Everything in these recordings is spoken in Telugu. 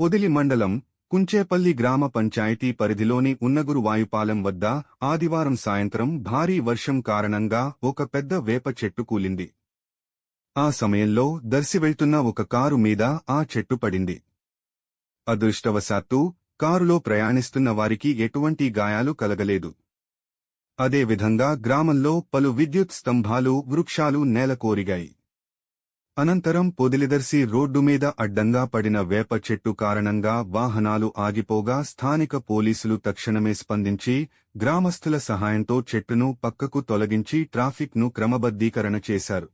Podili మండలం కుంచేపల్లి గ్రామ పంచాయతీ పరిధిలోని ఉన్నగురు వాయుపాలెం వద్ద ఆదివారం సాయంత్రం భారీ వర్షం కారణంగా ఒక పెద్ద వేప చెట్టు కూలింది. ఆ సమయంలో దర్శివెళ్తున్న ఒక కారు మీద ఆ చెట్టు పడింది. అదృష్టవశాత్తు కారులో ప్రయాణిస్తున్న వారికి ఎటువంటి గాయాలు కలగలేదు. అదేవిధంగా గ్రామంలో పలు విద్యుత్ స్తంభాలు వృక్షాలు నేలకోరిగాయి. అనంతరం పొదిలిదర్శి రోడ్డు మీద అడ్డంగా పడిన వేప చెట్టు కారణంగా వాహనాలు ఆగిపోగా స్థానిక పోలీసులు తక్షణమే స్పందించి గ్రామస్తుల సహాయంతో చెట్టును పక్కకు తొలగించి ట్రాఫిక్ను క్రమబద్దీకరణ చేశారు.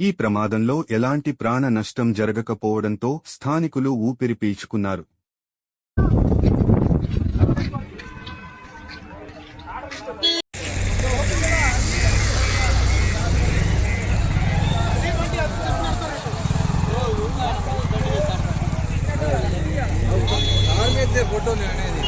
ఈ ప్రమాదంలో ఎలాంటి ప్రాణ నష్టం జరగకపోవడంతో స్థానికులు ఊపిరి పీల్చుకున్నారు. ఫోటో అనేది.